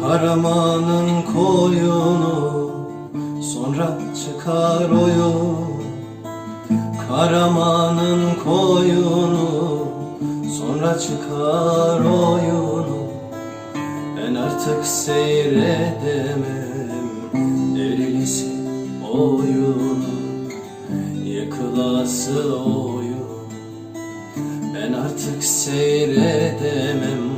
Karamanın koyunu sonra çıkar oyun Karamanın koyunu sonra çıkar oyunu. Ben artık seyredemem Derilisi oyunu. Yıkılası oyun. Ben artık seyredemem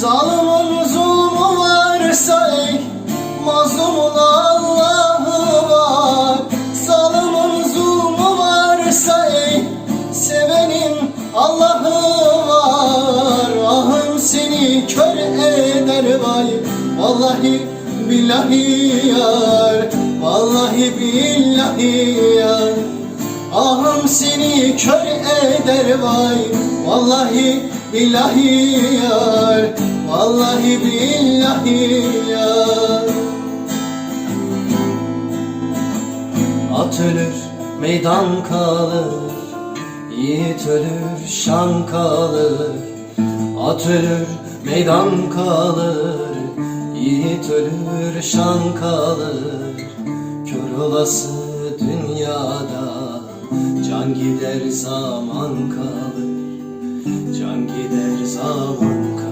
Zalimin zulmü varsa ey Mazlumun Allah'ı var. Zalimin zulmü varsa ey Sevenin Allah'ı var. Ahım seni kör eder vay Vallahi billahi yar Vallahi billahi yar. Ahım seni kör eder vay Vallahi billahi yar Vallahi billahi yar At ölür meydan kalır. Yiğit ölür şan kalır. At ölür meydan kalır. Yiğit ölür şan kalır. Kör olası dünyada Can gider zaman kalır. Can gider zaman kalır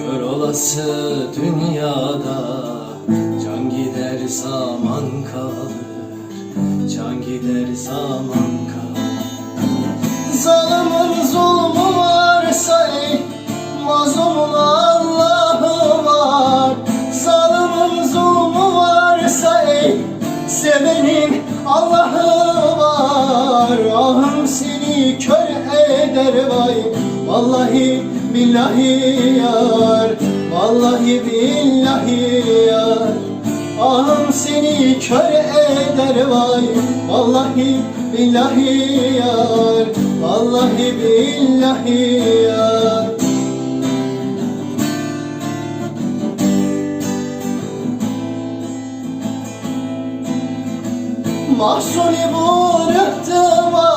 Kör olası dünyada Can gider zaman kalır Can gider zaman kalır. Zalimin zulmü varsa ey Mazlumun Allah'ı var. Zalimin zulmü varsa ey Sevenin Allah'ı var. Ahım seni kör eder vay Vallahi billahi yar Vallahi billahi yar. Ahım seni kör eder vay Vallahi billahi yar Vallahi billahi yar. Mahsuni bu rıhtıma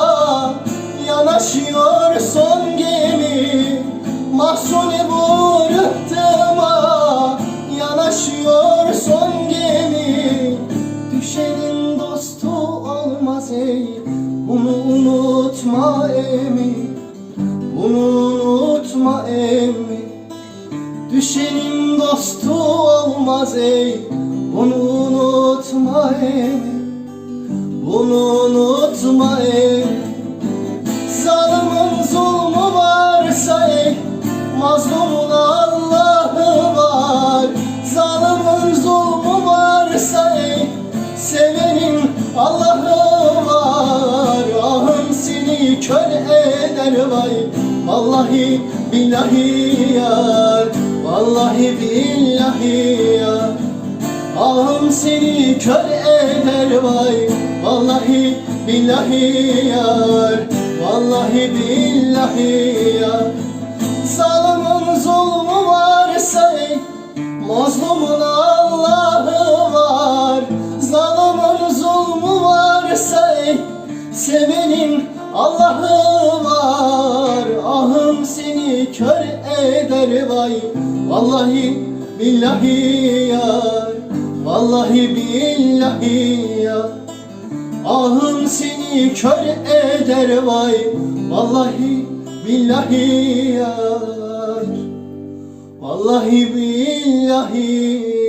Yanaşıyor son gemi. Mahsuni bu rıhtıma Yanaşıyor son gemi. Düşenin dostu olmaz ey Bunu unutma emi. Bunu unutma emi. Düşenin dostu olmaz ey Bunu unutma emi. Bunu unutma Mazlumun Allah'ı var. Zalimin zulmü varsa ey Sevenin Allah'ı var. Ahım seni kör eder vay. Vallahi billahi yar Vallahi billahi yar. Ahım seni kör eder vay. Vallahi billahi yar Vallahi billahi yar. Zalimin zulmü varsa Mazlumun Allah'ı var. Zalimin zulmü varsa Sevenin Allah'ı var. Ahım seni kör eder vay Vallahi billahi yar Vallahi billahi yar. Ahım seni kör eder vay Vallahi billahi yar Vallahi billahi